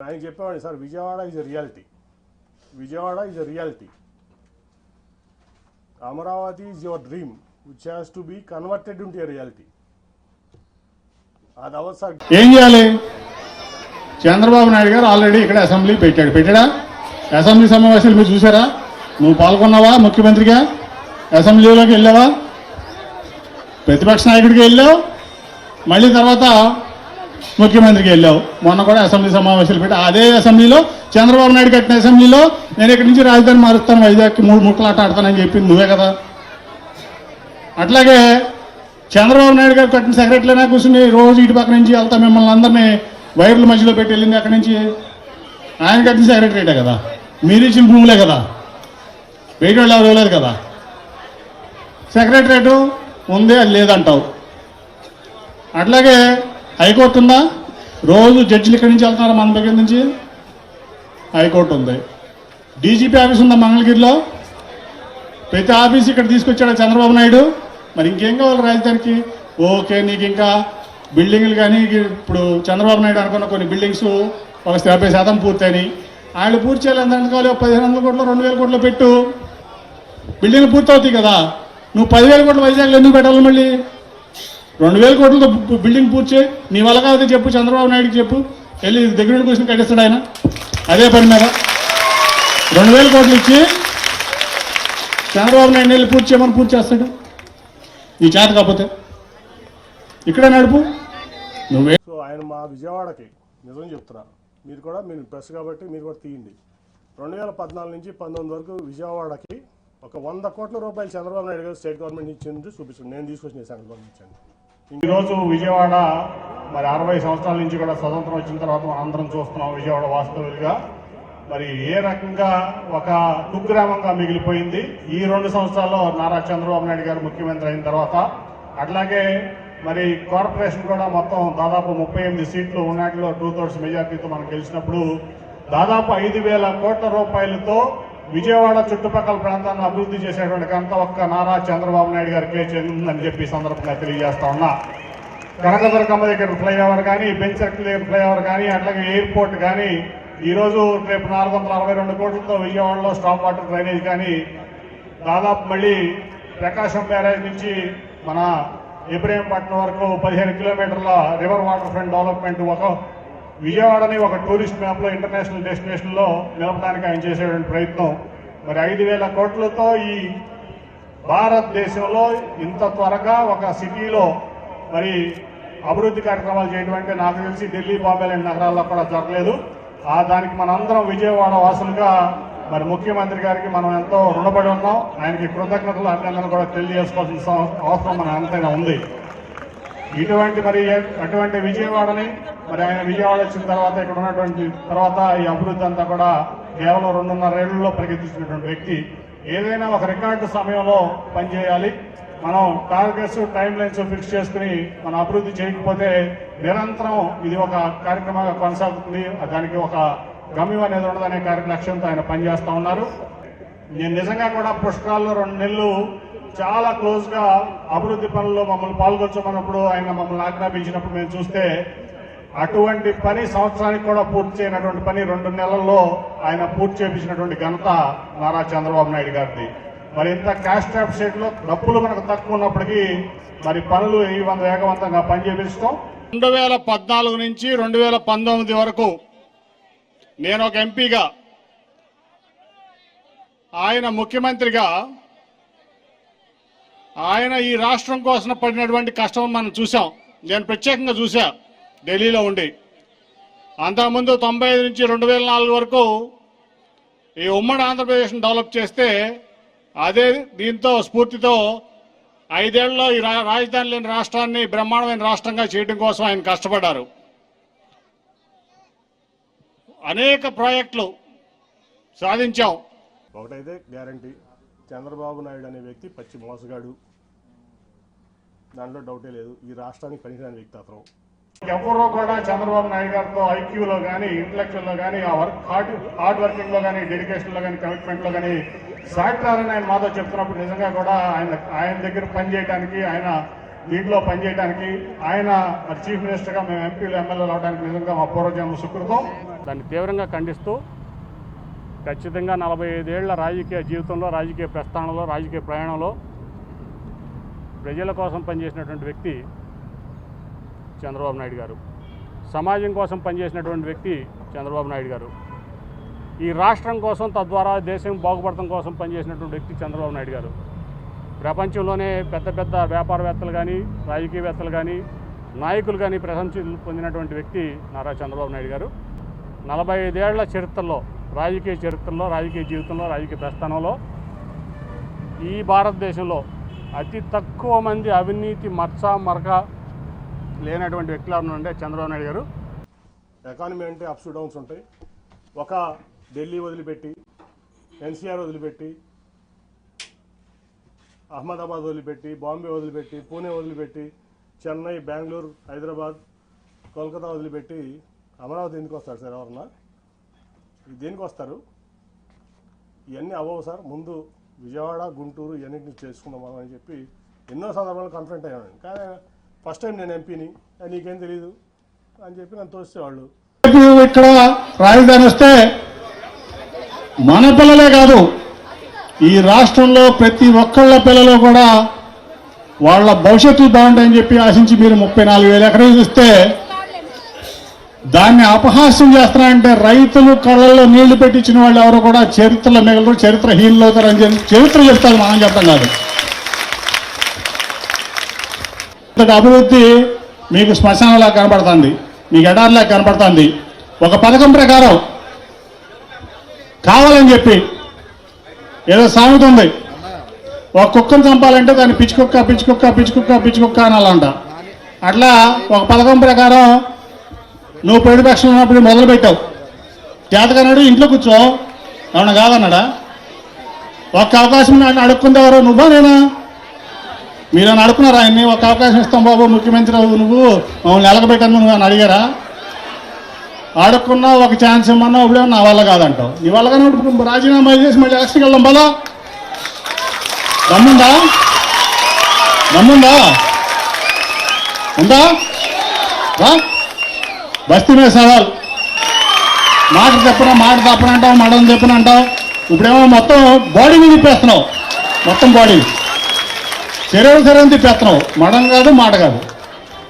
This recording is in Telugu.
ఆయన చెప్పేవాడిని sir Vijayawada is reality Vijayawada is reality Amaravati is your dream which has to be converted into reality అది అవసరం సార్ ఏం చేయాలి? చంద్రబాబు నాయుడు గారు ఆల్రెడీ ఇక్కడ అసెంబ్లీ పెట్టాడు. పెట్టాడా? అసెంబ్లీ సమావేశాలు మీరు చూసారా? నువ్వు పాల్గొన్నావా ముఖ్యమంత్రిగా? అసెంబ్లీలోకి వెళ్ళావా? ప్రతిపక్ష నాయకుడికి వెళ్ళావు? మళ్ళీ తర్వాత ముఖ్యమంత్రికి వెళ్ళావు. మొన్న కూడా అసెంబ్లీ సమావేశాలు పెట్టి అదే అసెంబ్లీలో చంద్రబాబు నాయుడు కట్టిన అసెంబ్లీలో నేను ఇక్కడి నుంచి రాజధాని మారుస్తాను వైజాగ్కి మూడు ముక్కలాట ఆడతానని చెప్పింది నువ్వే కదా. అట్లాగే చంద్రబాబు నాయుడు గారు కట్టిన సెక్రటరీలైనా కూర్చుని రోజు ఇటు పక్క నుంచి వెళ్తా మిమ్మల్ని అందరినీ వైర్ల మధ్యలో పెట్టి వెళ్ళింది అక్కడి నుంచి. ఆయన కట్టిన సెక్రటరీటే కదా. మీరు ఇచ్చిన భూములే కదా. బయట వాళ్ళు ఎవరు ఇవ్వలేదు కదా. సెక్రటరేటు ఉంది అది లేదంటావు. అట్లాగే హైకోర్టు ఉందా? రోజు జడ్జిలు ఇక్కడి నుంచి వెళ్తున్నారు మన దగ్గర నుంచి? హైకోర్టు ఉంది. డీజీపీ ఆఫీస్ ఉందా మంగళగిరిలో? ప్రతి ఆఫీస్ ఇక్కడ తీసుకొచ్చాడు చంద్రబాబు నాయుడు. మరి ఇంకేం కావాలి రాజధానికి? ఓకే నీకు ఇంకా బిల్డింగ్లు కానీ ఇప్పుడు చంద్రబాబు నాయుడు అనుకున్న కొన్ని బిల్డింగ్స్ ఒక యాభై శాతం పూర్తయినాయి. ఆయన పూర్తి చేయాలి ఎంత కావాలి? ఒక పదిహేను వందల కోట్లు రెండు వేల కోట్లు పెట్టు. బిల్డింగ్లు పూర్తవుతాయి కదా. నువ్వు పదివేల కోట్లు వైజాగ్లో ఎందుకు పెట్టాలి మళ్ళీ? రెండు వేల కోట్లతో బిల్డింగ్ పూర్తి చేయి. నీ వల్ల కాదు చెప్పు చంద్రబాబు నాయుడుకి చెప్పు. వెళ్ళి దగ్గర నుండి కూర్చొని కట్టేస్తాడు ఆయన. అదే పని మీద. రెండు వేల కోట్లు ఇచ్చి చంద్రబాబు నాయుడు వెళ్ళి పూర్తి చేయమని పూర్తి చేస్తాడు. నీ చేత కాకపోతే. ఇక్కడే నడుపు. నువ్వే సో ఆయన మా విజయవాడకి నిజం చెప్తున్నా మీరు కూడా మీరు ప్రెస్ కాబట్టి మీరు కూడా తీయండి. రెండు వేల పద్నాలుగు నుంచి పంతొమ్మిది వరకు విజయవాడకి ఒక వంద కోట్ల రూపాయలు చంద్రబాబు నాయుడు గారు స్టేట్ గవర్నమెంట్ ఇచ్చింది చూపిస్తుంది నేను తీసుకొచ్చిన సెంట్రల్ గవర్నమెంట్ ఇచ్చాను ఈరోజు విజయవాడ మరి అరవై సంవత్సరాల నుంచి కూడా స్వతంత్రం వచ్చిన తర్వాత మనం అందరం చూస్తున్నాం విజయవాడ వాస్తవులుగా మరి ఏ రకంగా ఒక కుగ్రామంగా మిగిలిపోయింది? ఈ రెండు సంవత్సరాల్లో నారా చంద్రబాబు నాయుడు గారు ముఖ్యమంత్రి అయిన తర్వాత అట్లాగే మరి కార్పొరేషన్ కూడా మొత్తం దాదాపు ముప్పై ఎనిమిది సీట్లు ఉన్నాటిలో టూ థర్డ్స్ మెజార్టీతో మనం గెలిచినప్పుడు దాదాపు ఐదు వేల కోట్ల రూపాయలతో విజయవాడ చుట్టుపక్కల ప్రాంతాన్ని అభివృద్ధి చేసేటువంటి ఘనత ఒక్క నారా చంద్రబాబు నాయుడు గారికే చెందిందని చెప్పి సందర్భంగా తెలియజేస్తా ఉన్నా. కనకదుర్గమ్మ దగ్గర ఫ్లైఓవర్ కానీ బెంచ్ సర్కిల్ దగ్గర ఫ్లైఓవర్ కానీ అట్లాగే ఎయిర్పోర్ట్ కానీ ఈరోజు రేపు నాలుగు వందల అరవై రెండు కోట్లతో విజయవాడలో స్టాప్ వాటర్ డ్రైనేజ్ కానీ దాదాపు మళ్ళీ ప్రకాశం బ్యారేజ్ నుంచి మన ఇబ్రహీంపట్నం వరకు పదిహేను కిలోమీటర్ల రివర్ వాటర్ ఫ్రంట్ డెవలప్మెంట్ ఒక విజయవాడని ఒక టూరిస్ట్ మ్యాప్లో ఇంటర్నేషనల్ డెస్టినేషన్లో నిలపడానికి ఆయన చేసేటువంటి ప్రయత్నం. మరి ఐదు వేల కోట్లతో ఈ భారతదేశంలో ఇంత త్వరగా ఒక సిటీలో మరి అభివృద్ధి కార్యక్రమాలు చేయడం అంటే నాకు తెలిసి ఢిల్లీ బాంబే లాంటి నగరాల్లో కూడా జరగలేదు. ఆ దానికి మనందరం విజయవాడ వాసులుగా మరి ముఖ్యమంత్రి గారికి మనం ఎంతో రుణపడి ఉన్నాం. ఆయనకి కృతజ్ఞతలు అభినందనలు కూడా తెలియజేసుకోవాల్సిన అవసరం మన ఎంతైనా ఉంది. ఇటువంటి మరి అటువంటి విజయవాడని మరి ఆయన విజయవాడ వచ్చిన తర్వాత ఇక్కడ ఉన్నటువంటి తర్వాత ఈ అభివృద్ధి అంతా కూడా కేవలం రెండున్నర ఏళ్ళలో ప్రగతిస్తున్నటువంటి వ్యక్తి. ఏదైనా ఒక రికార్డు సమయంలో పనిచేయాలి మనం టార్గెట్స్ టైం లైన్స్ ఫిక్స్ చేసుకుని మనం అభివృద్ధి చేయకపోతే నిరంతరం ఇది ఒక కార్యక్రమంగా కొనసాగుతుంది. దానికి ఒక గమ్యం అనేది ఉండదనే కార్య లక్ష్యంతో ఆయన పనిచేస్తూ ఉన్నారు. నేను నిజంగా కూడా పుష్కరాల్లో రెండు నెలలు చాలా క్లోజ్గా అభివృద్ధి పనుల్లో మమ్మల్ని పాల్గొచ్చమన్నప్పుడు ఆయన మమ్మల్ని ఆజ్ఞాపించినప్పుడు మేము చూస్తే అటువంటి పని సంవత్సరానికి కూడా పూర్తి చేయనటువంటి పని రెండు నెలల్లో ఆయన పూర్తి చేపించినటువంటి ఘనత నారా చంద్రబాబు నాయుడు గారిది. మరి ఇంత క్యాష్ ట్యాప్ షేట్లో డబ్బులు మనకు తక్కువ ఉన్నప్పటికీ మరి పనులు ఈ వంద వేగవంతంగా పని చేపిస్తాం రెండు వేల పద్నాలుగు నుంచి రెండు వేల పంతొమ్మిది వరకు నేను ఒక ఎంపీగా ఆయన ముఖ్యమంత్రిగా ఆయన ఈ రాష్ట్రం కోసం పడినటువంటి కష్టం మనం చూసాం నేను ప్రత్యేకంగా చూశాను ఢిల్లీలో ఉండి. అంతకుముందు తొంభై ఐదు నుంచి రెండు వేల నాలుగు వరకు ఈ ఉమ్మడి ఆంధ్రప్రదేశ్ను డెవలప్ చేస్తే అదే దీంతో స్ఫూర్తితో ఐదేళ్ళలో ఈ రా- రాజధాని లేని రాష్ట్రాన్ని బ్రహ్మాండమైన రాష్ట్రంగా చేయడం కోసం ఆయన కష్టపడ్డారు. అనేక ప్రాజెక్టులు సాధించాం. ఒకటైతే గ్యారంటీ. చంద్రబాబు నాయుడు అనే వ్యక్తి పచ్చి మోసగాడు. దాంట్లో డౌటే లేదు. ఈ రాష్ట్రానికి పనికిరాని వ్యక్తి అతను. ఎవరో కూడా చంద్రబాబు నాయుడు గారితో ఐక్యూలో కానీ ఇంటలెక్చువల్లో కానీ ఆ వర్క్ హార్డ్ హార్డ్ వర్కింగ్లో కానీ డెడికేషన్లో కానీ కమిట్మెంట్లో కానీ సాగుతారని ఆయన మాతో చెప్తున్నప్పుడు నిజంగా కూడా ఆయన ఆయన దగ్గర పనిచేయడానికి ఆయన దీంట్లో పనిచేయడానికి ఆయన చీఫ్ మినిస్టర్గా మేము ఎంపీలు ఎమ్మెల్యేలు అవడానికి నిజంగా మా పూర్వజన్మ సుకృతం. దాన్ని తీవ్రంగా ఖండిస్తూ ఖచ్చితంగా నలభై ఐదేళ్ళ రాజకీయ జీవితంలో రాజకీయ ప్రస్థానంలో రాజకీయ ప్రయాణంలో ప్రజల కోసం పనిచేసినటువంటి వ్యక్తి చంద్రబాబు నాయుడు గారు. సమాజం కోసం పనిచేసినటువంటి వ్యక్తి చంద్రబాబు నాయుడు గారు. ఈ రాష్ట్రం కోసం తద్వారా దేశం బాగుపడటం కోసం పనిచేసినటువంటి వ్యక్తి చంద్రబాబు నాయుడు గారు. ప్రపంచంలోనే పెద్ద పెద్ద వ్యాపారవేత్తలు కానీ రాజకీయవేత్తలు కానీ నాయకులు కానీ ప్రశంసలు పొందినటువంటి వ్యక్తి నారా చంద్రబాబు నాయుడు గారు. నలభై ఐదేళ్ళ చరిత్రలో రాజకీయ చరిత్రలో రాజకీయ జీవితంలో రాజకీయ ప్రస్థానంలో ఈ భారతదేశంలో అతి తక్కువ మంది అవినీతి మచ్చ మరక లేనటువంటి వ్యక్తులు ఎవరైనా ఉంటే చంద్రబాబు నాయుడు గారు. ఎకానమీ అంటే అప్స్ డౌన్స్ ఉంటాయి. ఒక ఢిల్లీ వదిలిపెట్టి ఎన్సీఆర్ వదిలిపెట్టి అహ్మదాబాద్ వదిలిపెట్టి బాంబే వదిలిపెట్టి పూణే వదిలిపెట్టి చెన్నై బెంగళూరు హైదరాబాద్ కోల్కతా వదిలిపెట్టి అమరావతి ఎందుకు వస్తారు సార్ ఎవరన్నా? దేనికి వస్తారు? ఇవన్నీ అవ్వవు సార్. ముందు విజయవాడ గుంటూరు ఇవన్నింటిని చేసుకుందాం అని చెప్పి ఎన్నో సందర్భాలు కన్ఫరెంట్ అయ్యాను కానీ ఫస్ట్ టైం నేను ఎంపీని. నీకేం తెలియదు అని చెప్పి నన్ను తోసేవాళ్ళు. రేపు ఇక్కడ రాజధాని వస్తే మన పిల్లలే కాదు ఈ రాష్ట్రంలో ప్రతి ఒక్కళ్ళ పిల్లలు కూడా వాళ్ళ భవిష్యత్తు బాగుంటాయని చెప్పి ఆశించి మీరు ముప్పై నాలుగు వేల ఎకరాలు ఇస్తే దాన్ని అపహాస్యం చేస్తున్నారంటే రైతులు కళ్ళల్లో నీళ్ళు పెట్టించిన వాళ్ళు ఎవరు కూడా చరిత్రలో మిగలరు చరిత్రహీనులు అవుతారని చరిత్ర చెప్తారు మనం చెప్పడం కాదు. ఇంతటి అభివృద్ధి మీకు శ్మశానంలా కనబడుతుంది మీకు ఎడారిలా కనబడుతుంది. ఒక పథకం ప్రకారం కావాలని చెప్పి ఏదో సామెత ఉంది. ఒక కుక్కను చంపాలంటే దాన్ని పిచ్చుకుక్క పిచ్చుకుక్క పిచ్చుకుక్క పిచ్చుకుక్క అనాలంట. అట్లా ఒక పథకం ప్రకారం నువ్వు ప్రతిపక్షం ఉన్నప్పుడు మొదలు పెట్టావు. చేతకన్నాడు ఇంట్లో కూర్చో అవునా కాదన్నాడా? ఒక్క అవకాశం నన్ను నువ్వా నేనా? మీరు అని అడుగుతున్నారా ఆయన్ని ఒక అవకాశం ఇస్తాం బాబు ముఖ్యమంత్రి నువ్వు. మమ్మల్ని ఎలగబెట్టను నువ్వు అని అడిగారా? అడుక్కున్నా ఒక ఛాన్స్ ఇమ్మన్నా ఇప్పుడే నా వల్ల కాదంటావు. నీ వల్ల కానీ ఇప్పుడు రాజీనామా చేసి మళ్ళీ ఎలక్షన్కి వెళ్దాం బలా దమ్ముందా? దమ్ముందా? ఉందా? రా. బస్తీ మీద సవాల్. మాట చెప్పిన మాట తప్పనంటావు మడం చెప్పన అంటావు ఇప్పుడేమో మొత్తం బాడీ మీద తిప్పేస్తున్నావు. మొత్తం బాడీ శరీరం శరీరం పెత్తనం. మడం కాదు మాట కాదు.